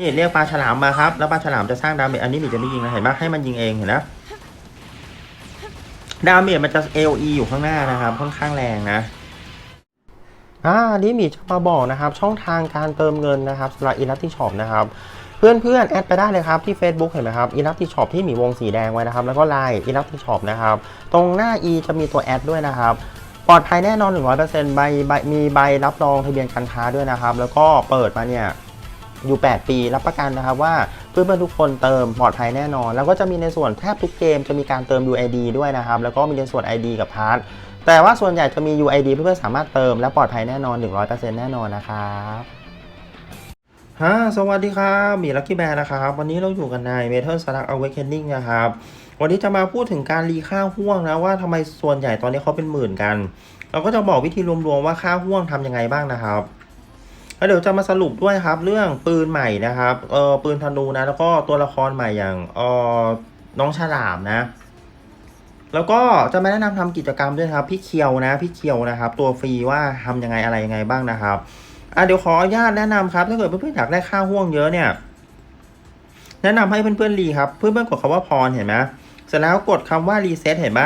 นี่เรียกปลาฉลามมาครับ แล้วปลาฉลามจะสร้างดาเมจอันนี้หมีจะไม่ยิงนะเห็นปะให้มันยิงเองเห็นนะดาเมจมันจะ AOE อยู่ข้างหน้านะครับ ค่อนข้างแรงนะอ่านนี้หมีจะมาบอกนะครับ ช่องทางการเติมเงินนะครับสำหรับอิลัติช็อปนะครับเพื่อนเพื่อนๆ แอดไปได้เลยครับ ที่ Facebook เห็นไหมครับอิลัติช็อปที่หมีวงสีแดงไว้นะครับ แล้วก็ไลน์อิลัติช็อปนะครับ ตรงหน้า e จะมีตัวแอดด้วยนะครับปลอดภัยแน่นอน 100%ใบใบมีใบรับรองทะเบียนการค้าด้วยนะครับ แล้วก็เปิดมาเนี่ย อยู่ 8 ปีรับประกันนะครับว่าเพื่อนๆทุกคนเติมปลอดภัยแน่นอน แล้วก็จะมีในส่วนแทบทุกเกมจะมีการเติม UID ด้วยนะครับ แล้วก็มีในส่วน ID กับพาร์ทแต่ว่าส่วนใหญ่จะมี UID เพื่อนๆสามารถเติมและปลอดภัยแน่นอน 100%แน่นอนนะครับฮะสวัสดีครับ มีลักกี้แบร์นะครับ วันนี้เราอยู่กันใน Metal Slug Awakening นะครับ วันนี้จะมาพูดถึงการรีค่าห่วงนะว่าทำไมส่วนใหญ่ตอนนี้เขาเป็นหมื่นกัน เราก็จะบอกวิธีรวมๆว่าค่าห่วงทำยังไงบ้างนะครับ แล้วเดี๋ยวจะมาสรุปด้วยครับเรื่องปืนใหม่นะครับเออปืนธนูนะ แล้วก็ตัวละครใหม่อย่างเออน้องฉลามนะ แล้วก็จะมาแนะนำทำกิจกรรมด้วยครับ พี่เคียวนะ พี่เคียวนะครับ ตัวฟรีว่าทำยังไงอะไรยังไงบ้างนะครับอะเดี๋ยวขออนุญาตแนะนำครับถ้าเกิดเพื่อนๆอยากได้ค่าห่วงเยอะเนี่ย แนะนำให้เพื่อนๆรีครับ เพื่อนๆกดคำว่าพรเห็นไหมเสร็จแล้วกดคำว่ารีเซ็ตเห็นไหม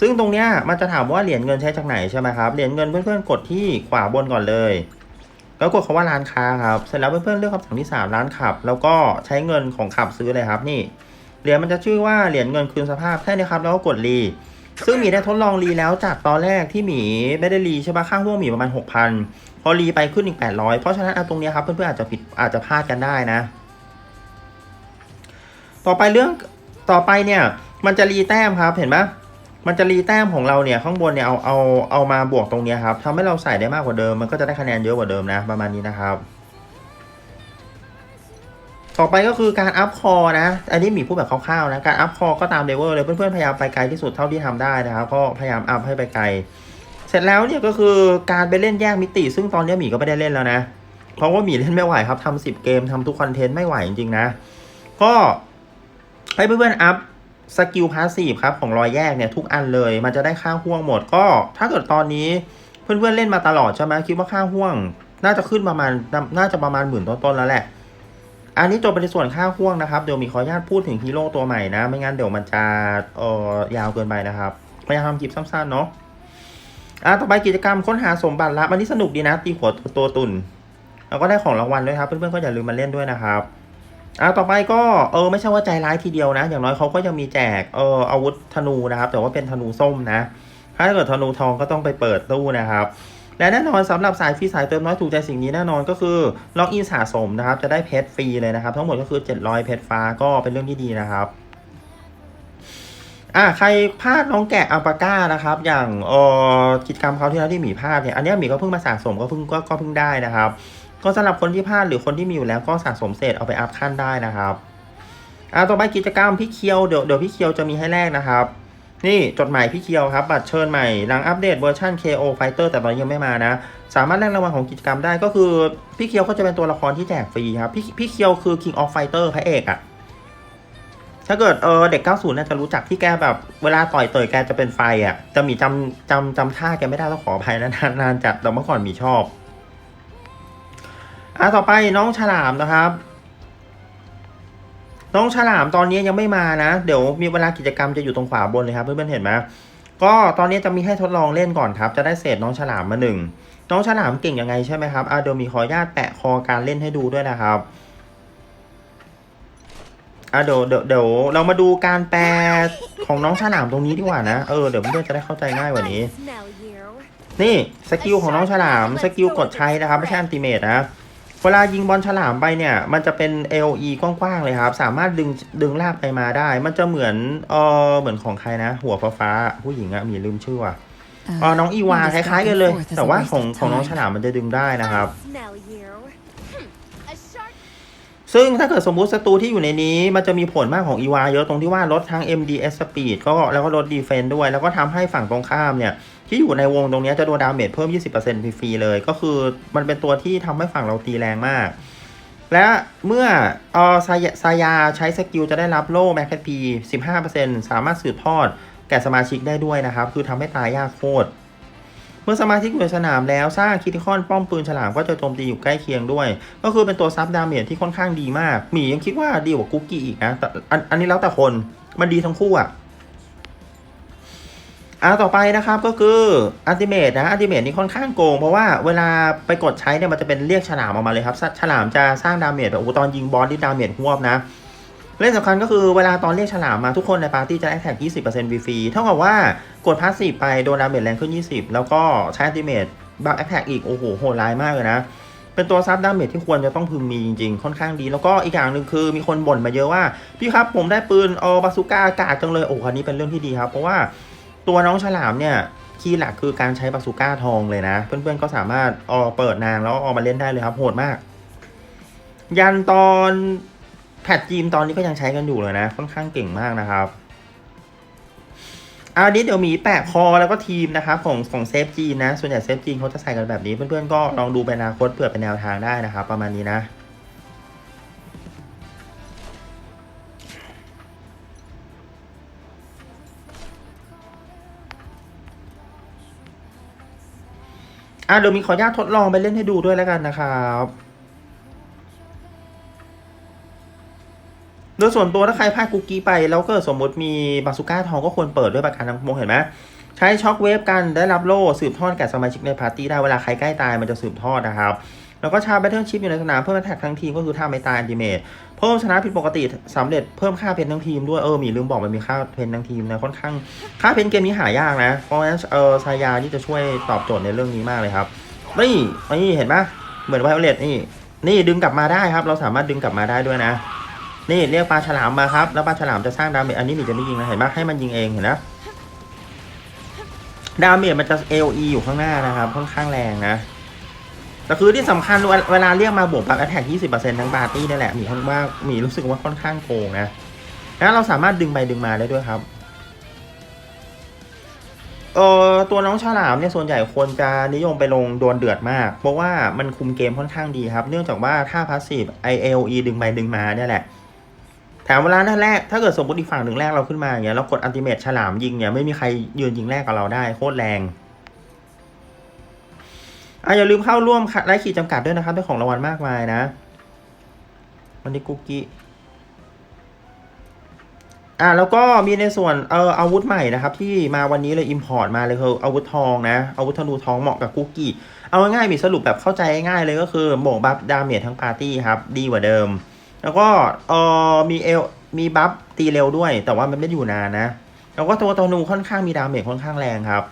ซึ่งตรงเนี้ยมันจะถามว่าเหรียญเงินใช้จากไหนใช่ไหมครับเหรียญเงินเพื่อนๆกดที่ขวาบนก่อนเลย แล้วกดคำว่าร้านค้าครับ เสร็จแล้วเพื่อนๆเลือกคำสั่งที่ 3 ร้านขับ แล้วก็ใช้เงินของขับซื้อเลยครับนี่ เหรียญมันจะชื่อว่าเหรียญเงินคืนสภาพแค่นี้ครับ แล้วก็กดรีซึ่งหมีได้ทดลองรีแล้วจากตอนแรกที่หมีไม่ได้รีใช่ปะค่างห่วงหมีประมาณ 6,000 พอรีไปขึ้นอีก 800 เพราะฉะนั้นเอาตรงนี้ครับเพื่อนๆอาจจะผิดอาจจะพลาดกันได้นะ ต่อไปเรื่องต่อไปเนี่ยมันจะรีแต้มครับเห็นไหม มันจะรีแต้มของเราเนี่ยข้างบนเนี่ยเอาเอาเอามาบวกตรงเนี้ยครับทำให้เราใส่ได้มากกว่าเดิม มันก็จะได้คะแนนเยอะกว่าเดิมนะประมาณนี้นะครับต่อไปก็คือการอัพคอนะ อันนี้หมีพูดแบบคร่าวๆนะ การอัพคอก็ตามเลเวลเลยเพื่อนๆพยายามไปไกลที่สุดเท่าที่ทำได้นะครับ ก็พยายามอัพให้ไปไกล เสร็จแล้วเนี่ยก็คือการไปเล่นแยกมิติ ซึ่งตอนนี้หมีก็ไม่ได้เล่นแล้วนะ เพราะว่าหมีเล่นไม่ไหวครับทำสิบเกมทำทุกคอนเทนต์ไม่ไหวจริงๆนะ ก็ให้เพื่อนๆอัพ สกิลพาสซีฟครับของรอยแยกเนี่ยทุกอันเลย มันจะได้ค่าห่วงหมดก็ ถ้าเกิดตอนนี้เพื่อนๆเล่นมาตลอดใช่ไหมคิดว่าค่าห่วง น่าจะขึ้นประมาณน่าจะประมาณหมื่นต้นๆแล้วแหละ อันนี้จบไปในส่วนค่าห่วงนะครับเดี๋ยวมีขออนุญาตพูดถึงฮีโร่ตัวใหม่นะ ไม่งั้นเดี๋ยวมันจะเอ่อยาวเกินไปนะครับพยายามทำคลิปสั้นๆเนาะอะต่อไปกิจกรรมค้นหาสมบัติลับอันนี้สนุกดีนะตีหัวตัวตุนแล้วก็ได้ของรางวัลด้วยครับเพื่อนๆก็อย่าลืมมาเล่นด้วยนะครับ อะต่อไปก็เออไม่ใช่ว่าใจร้ายทีเดียวนะ อย่างน้อยเขาก็ยังมีแจกเอออาวุธธนูนะครับ แต่ว่าเป็นธนูส้มนะ ถ้าเกิดธนูทองก็ต้องไปเปิดตู้นะครับและแน่นอนสำหรับสายฟรีสายเติมน้อยถูกใจสิ่งนี้แน่นอนก็คือล็อกอินสะสมนะครับ จะได้เพชรฟรีเลยนะครับ ทั้งหมดก็คือ 700 เพชรฟ้าก็เป็นเรื่องที่ดีนะครับอะใครพลาดน้องแกะอัลปาก้านะครับ อย่างเออกิจกรรมเขาที่แล้วที่หมีพลาดเนี่ยอันเนี้ยหมีก็เพิ่งมาสะสมก็เพิ่งก็เพิ่งได้นะครับ ก็สำหรับคนที่พลาดหรือคนที่มีอยู่แล้วก็สะสมเสร็จเอาไปอัพขั้นได้นะครับอ่าต่อไปกิจกรรมพี่เคียวเดี๋ยวเดี๋ยวพี่เคียวจะมีให้แลกนะครับ นี่จดหมายพี่เคียวครับบัตรเชิญใหม่หลังอัปเดตเวอร์ชัน KO Fighter แต่ตอนนี้ยังไม่มานะ สามารถแลกรางวัลของกิจกรรมได้ก็คือพี่เคียวก็จะเป็นตัวละครที่แจกฟรีครับพี่พี่เคียวคือ King of Fighter พระเอกอะถ้าเกิดเออเด็ก 90น่าจะรู้จักที่แกแบบเวลาต่อยเตยแกจะเป็นไฟอะจะมีจำจำจำท่าแกไม่ได้ต้องขออภัยนะนานนานจัดแต่เมื่อก่อนมีชอบ อะต่อไปน้องฉลามนะครับ น้องฉลามตอนนี้ยังไม่มานะ เดี๋ยวมีเวลากิจกรรมจะอยู่ตรงขวาบนเลยครับเพื่อนๆเห็นไหมก็ตอนนี้จะมีให้ทดลองเล่นก่อนครับ จะได้เศษน้องฉลามมาหนึ่งน้องฉลามเก่งยังไงใช่ไหมครับอะเดี๋ยวมีขอญาตแปะคอการเล่นให้ดูด้วยนะครับอะเดี๋ยวเดี๋ยวเดี๋ยวเรามาดูการแปลของน้องฉลามตรงนี้ดีกว่านะ เออเดี๋ยวเพื่อนๆจะได้เข้าใจง่ายกว่านี้ นี่สกิลของน้องฉลามสกิลกดใช้นะครับ ไม่ใช่อันติเมตนะ เวลายิงบอลฉลามไปเนี่ย มันจะเป็น AOE กว้างๆเลยครับ สามารถดึงดึงลากไปมาได้ มันจะเหมือนเออเหมือนของใครนะ หัวฟ้าๆผู้หญิงอะมีลืมชื่อว่ะอ๋อน้องอีวาคล้ายๆกันเลย แต่ว่าของของน้องฉลามมันจะดึงได้นะครับ ซึ่งถ้าเกิดสมมุติศัตรูที่อยู่ในนี้มันจะมีผลมากของอีวาเยอะตรงที่ว่าลดทั้ง MDS Speed ก็แล้วก็ลด Defense ด้วย แล้วก็ทำให้ฝั่งตรงข้ามเนี่ย ที่อยู่ในวงตรงนี้จะโดนดาเมจเพิ่ม 20%ฟรีๆเลย ก็คือมันเป็นตัวที่ทำให้ฝั่งเราตีแรงมาก และเมื่อออซายซายาใช้สกิลจะได้รับโล่แมคแคพี15%สามารถสืบทอดแก่สมาชิกได้ด้วยนะครับ คือทำให้ตายยากโคตร เมื่อสมาชิกอยู่ในสนามแล้วสร้างคิติคอนป้อมปืนฉลามก็จะโจมตีอยู่ใกล้เคียงด้วย ก็คือเป็นตัวซับดาเมจที่ค่อนข้างดีมากหมียังคิดว่าดีกว่ากุ๊กกี้อีกนะแต่อันอันนี้แล้วแต่คนมันดีทั้งคู่อะอ่าต่อไปนะครับก็คืออัลติเมทนะอัลติเมทนี่ค่อนข้างโกง เพราะว่าเวลาไปกดใช้เนี่ยมันจะเป็นเรียกฉลามออกมาเลยครับ ฉลามจะสร้างดาเมจแบบโอ้ตอนยิงบอสที่ดาเมจหวบนะ เรื่องสำคัญก็คือเวลาตอนเรียกฉลามมาทุกคนในปาร์ตี้จะได้แท็ก20%ฟรีเท่ากับว่ากดพาสซีฟไปโดนดาเมจแรงขึ้น 20 แล้วก็ใช้อัติเมทบัฟแอคแท็กอีก โอ้โหโหดร้ายมากเลยนะ เป็นตัวซับดาเมจที่ควรจะต้องพึงมีจริงๆ ค่อนข้างดี แล้วก็อีกอย่างหนึ่งคือมีคนบ่นมาเยอะว่า พี่ครับผมได้ปืนออบาซูก้าอากาศจังเลย โอ้คันนี้เป็นเรื่องที่ดีครับ เพราะว่าตัวน้องฉลามเนี่ยคีย์หลักคือการใช้บาซูก้าทองเลยนะ เพื่อนๆก็สามารถออเปิดนางแล้วเอมาเล่นได้เลยครับโหดมาก ยันตอน แพทจีมตอนนี้ก็ยังใช้กันอยู่เลยนะ ค่อนข้างเก่งมากนะครับอันนี้เดี๋ยวมีแปะคอแล้วก็ทีมนะครับของของเซฟจีนนะ ส่วนใหญ่เซฟจีนเขาจะใส่กันแบบนี้ เพื่อนๆก็ลองดูเป็นอนาคตเผื่อเป็นแนวทางได้นะครับ ประมาณนี้นะอะเดี๋ยวมีขออนุญาตทดลองไปเล่นให้ดูด้วยแล้วกันนะครับ โดยส่วนตัวถ้าใครพลาดคุกกี้ไป แล้วก็สมมติมีบาสุก้าทองก็ควรเปิดด้วยประการทั้งปวงเห็นไหมใช้ช็อคเวฟกันได้รับโล่สืบทอดแก่สมาชิกในปาร์ตี้ได้เวลาใครใกล้ตายมันจะสืบทอดนะครับ แล้วก็ชาร์จแบทเทิลชิพอยู่ในสนามเพิ่มแท็กทั้งทีมก็คือท่าไม่ตายอันติเมทเพิ่มชนะผิดปกติสำเร็จเพิ่มค่าเพนทั้งทีมด้วยเออมีลืมบอกมันมีค่าเพนทั้งทีมนะค่อนข้างค่าเพนเกมนี้หายากนะ เพราะฉะนั้นเออชายานี่จะช่วยตอบโจทย์ในเรื่องนี้มากเลยครับนี่นี่เห็นปะเหมือนไวโอเลตนี่นี่ดึงกลับมาได้ครับ เราสามารถดึงกลับมาได้ด้วยนะ นี่เรียกปลาฉลามมาครับ แล้วปลาฉลามจะสร้างดาเมจอันนี้หมีจะไม่ยิงนะเห็นปะให้มันยิงเองเห็นนะดาเมจมันจะ AOE อยู่ข้างหน้านะครับค่อนข้างแรงนะแต่คือที่สำคัญเวลาเรียกมาบวกบัฟแอตแทก20%ทั้งปาร์ตี้นี่แหละหมีค่อนว่าหมีรู้สึกว่าค่อนข้างโกงนะแล้วเราสามารถดึงไปดึงมาได้ด้วยครับเอ่อตัวน้องฉลามเนี่ยส่วนใหญ่คนจะนิยมไปลงดวลเดือดมาก เพราะว่ามันคุมเกมค่อนข้างดีครับ เนื่องจากว่าถ้าพาสซีฟ IAOE ดึงไปดึงมาเนี่ยแหละ แถมเวลาหน้าแรก ถ้าเกิดสมมติอีกฝั่งหนึ่งแรกเราขึ้นมาอย่างเงี้ยเรากดอัลติเมทฉลามยิงเนี่ยไม่มีใครยืนยิงแรกกับเราได้โคตรแรงอะอย่าลืมเข้าร่วมไล่ขีดจำกัดด้วยนะครับได้ของรางวัลมากมายนะวันนี้กุ๊กกี้อะแล้วก็มีในส่วนเอออาวุธใหม่นะครับ ที่มาวันนี้เลยอิมพอร์ตมาเลยคืออาวุธทองนะอาวุธธนูทองเหมาะกับกุ๊กกี้เอาง่ายๆมีสรุปแบบเข้าใจง่ายเลยก็คือโบกบัฟดาเมจทั้งปาร์ตี้ครับ ดีกว่าเดิม แล้วก็เออมีเอลมีบัฟตีเร็วด้วย แต่ว่ามันไม่อยู่นานนะ แล้วก็ตัวธนูค่อนข้างมีดาเมจค่อนข้างแรงครับ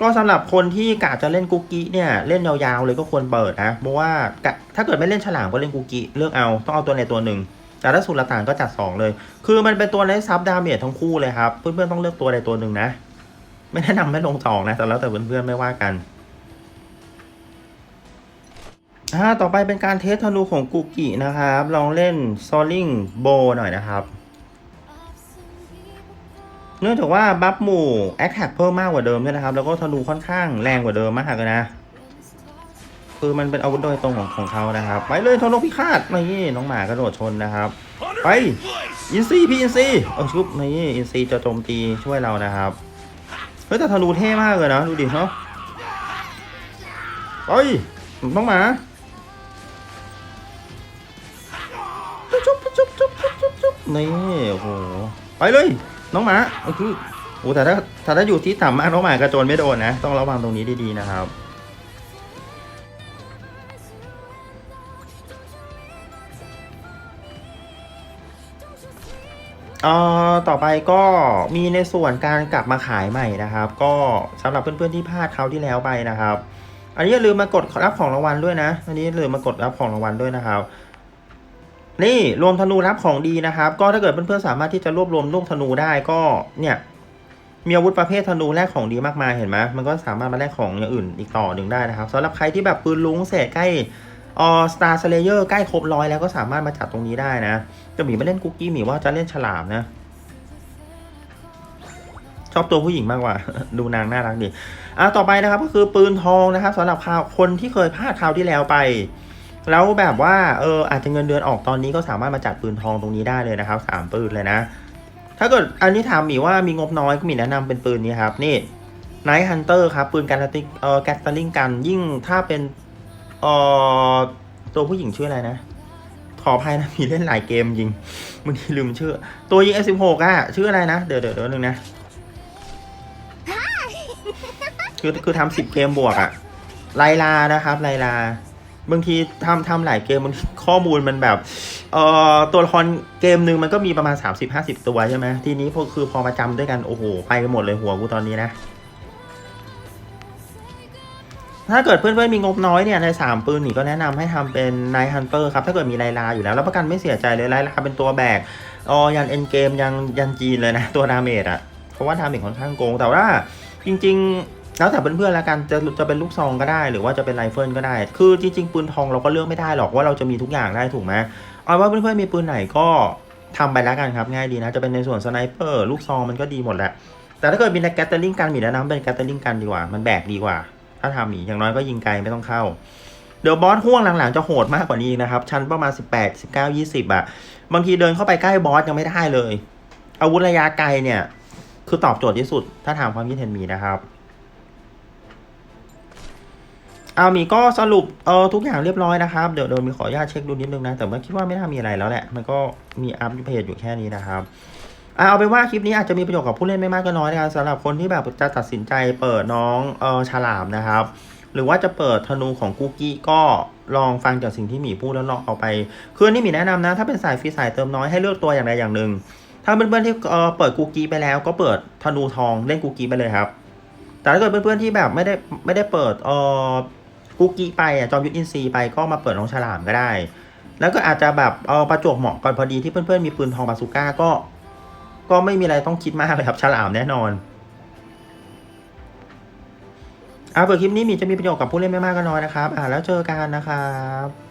ก็สำหรับคนที่กะจะเล่นกุ๊กกี้เนี่ยเล่นยาวๆเลยก็ควรเปิดนะ เพราะว่ากะถ้าเกิดไม่เล่นฉลามก็เล่นกุ๊กกี้เลือกเอาต้องเอาตัวในตัวหนึ่งแต่ถ้าสุลต่างก็จัดสองเลย คือมันเป็นตัวในซับดาเมจทั้งคู่เลยครับ เพื่อนๆต้องเลือกตัวใดตัวหนึ่งนะ ไม่แนะนำไม่ลงสองนะ แต่แล้วแต่เพื่อนๆไม่ว่ากัน อ่าต่อไปเป็นการเทสธนูของกุกกินะครับ ลองเล่นซอลลิงโบหน่อยนะครับ เนื่องจากว่าบัฟหมู่แอคแท็กเพิ่มมากกว่าเดิมด้วยนะครับ แล้วก็ธนูค่อนข้างแรงกว่าเดิมมากเลยนะ คือมันเป็นอาวุธโดยตรงของของเขานะครับ ไปเลยธนูพิฆาตนี่น้องหมากระโดดชนนะครับ ไปอินซีพี่อินซีเออชุบนี่อินซีจะโจมตีช่วยเรานะครับเฮ้ยแต่ธนูเท่มากเลยนะดูดิเนาะไปน้องหมา นี่โอ้โหไปเลย น้องหมาก็คือโอ้แต่ถ้าถ้าถ้าอยู่ที่ต่ำมากน้องหมากระโจนไม่โดนนะ ต้องระวังตรงนี้ดีๆนะครับเอ่อต่อไปก็มีในส่วนการกลับมาขายใหม่นะครับ ก็สำหรับเพื่อนๆที่พลาดคราวที่แล้วไปนะครับ อันนี้อย่าลืมมากดรับของรางวัลด้วยนะ อันนี้อย่าลืมมากดรับของรางวัลด้วยนะครับ นี่รวมธนูรับของดีนะครับ ก็ถ้าเกิดเพื่อนๆสามารถที่จะรวบรวมลูกธนูได้ก็เนี่ยมีอาวุธประเภทธนูแลกของดีมากมายเห็นไหมมันก็สามารถมาแลกของอย่างอื่นอีกต่อหนึ่งได้นะครับสำหรับใครที่แบบปืนลุงเศษใกล้ออสตาร์สเลเยอร์ใกล้ครบร้อยแล้วก็สามารถมาจัดตรงนี้ได้นะจะหมีไม่เล่นคุกกี้หมีว่าจะเล่นฉลามนะ ชอบตัวผู้หญิงมากกว่า ดูนางน่ารักดีอะต่อไปนะครับก็คือปืนทองนะครับสำหรับข่าวคนที่เคยพลาดคราวที่แล้วไป แล้วแบบว่าเอออาจจะเงินเดือนออกตอนนี้ก็สามารถมาจัดปืนทองตรงนี้ได้เลยนะครับสามปืนเลยนะ ถ้าเกิดอันนี้ถามหมีว่ามีงบน้อยก็มีแนะนำเป็นปืนนี้ครับนี่ไนท์ฮันเตอร์ครับ ปืนการติเอ่อแกตเตอร์ลิงกันยิ่งถ้าเป็นเอ่อตัวผู้หญิงชื่ออะไรนะ ขออภัยนะมีเล่นหลายเกมจริงบางทีลืมชื่อ ตัวยิง F16 อะ ชื่ออะไรนะ เดี๋ยวเดี๋ยวเดี๋ยวนึงนะ คือคือทำสิบเกมบวกอะไลลานะครับไลลา บางทีทำทำหลายเกมบางทีข้อมูลมันแบบเอ่อตัวละครเกมหนึ่งมันก็มีประมาณ 30-50 ตัวใช่ไหมทีนี้พอคือพอมาจำด้วยกัน โอ้โห ไปกันหมดเลยหัวกูตอนนี้นะ ถ้าเกิดเพื่อนๆมีงบน้อยเนี่ย ใน 3 ปืนนี่ก็แนะนำให้ทำเป็น Night Hunter ครับ ถ้าเกิดมีไลลาอยู่แล้วแล้วประกันไม่เสียใจเลยไลลาเป็นตัวแบกออยันเอ็นเกมยังยันจีนเลยนะ ตัวดาเมจอะเพราะว่าดาเมจค่อนข้างโกงแต่ว่าจริง ๆ แล้วแต่เพื่อนๆแล้วกันจะจะเป็นลูกซองก็ได้ หรือว่าจะเป็นไรเฟิลก็ได้ คือจริงๆปืนทองเราก็เลือกไม่ได้หรอกว่าเราจะมีทุกอย่างได้ถูกไหมเอาว่าเพื่อนๆมีปืนไหนก็ทำไปแล้วกันครับง่ายดีนะจะเป็นในส่วนสไนเปอร์ลูกซองมันก็ดีหมดแหละแต่ถ้าเกิดมีแกตเตอร์ลิงกันมีแนะนำเป็นแกตเตอร์ลิงกันดีกว่า มันแบกดีกว่า ถ้าทำหนีอย่างน้อยก็ยิงไกลไม่ต้องเข้า เดี๋ยวบอสห่วงหลังๆจะโหดมากกว่านี้นะครับ ชั้นประมาณ 18 19 20อะบางทีเดินเข้าไปใกล้บอสยังไม่ได้เลย อาวุธระยะไกลเนี่ย คือตอบโจทย์ที่สุด ถ้าถามความคิดเห็นมีนะครับ เอามีก็สรุปเออทุกอย่างเรียบร้อยนะครับ เดี๋ยวเดี๋ยวมีขออนุญาตเช็คดูนิดนึงนะ แต่ว่าคิดว่าไม่น่ามีอะไรแล้วแหละ มันก็มีอัพเพจอยู่แค่นี้นะครับอะเอาไปนว่าคลิปนี้อาจจะมีประโยชน์กับผู้เล่นไม่มากก็น้อยนะครับสำหรับคนที่แบบจะตัดสินใจเปิดน้องเออฉลามนะครับ หรือว่าจะเปิดธนูของกุ๊กกี้ก็ลองฟังจากสิ่งที่หมีพูดแล้วลองเอาไปคือนี่หมีแนะนำนะ ถ้าเป็นสายฟรีสายเติมน้อยให้เลือกตัวอย่างใดอย่างหนึ่งถ้าเพื่อนๆที่เออเปิดกุ๊กกี้ไปแล้วก็เปิดธนูทองเล่นกุ๊กกี้ไปเลยครับ แต่ถ้าเกิดเพื่อนๆที่แบบไม่ได้ไม่ได้เปิดเออ กุ๊กกี้ไปอะจอมยุทธอินซีไปก็มาเปิดน้องฉลามก็ได้ แล้วก็อาจจะแบบเอาประจวบเหมาะกันพอดีที่เพื่อนๆมีปืนทองบาซูก้าก็ ก็ไม่มีอะไรต้องคิดมากเลยครับฉลามแน่นอนอ่าเปิดคลิปนี้มีจะมีประโยชน์กับผู้เล่นไม่มากก็น้อยนะครับ อ่าแล้วเจอกันนะครับ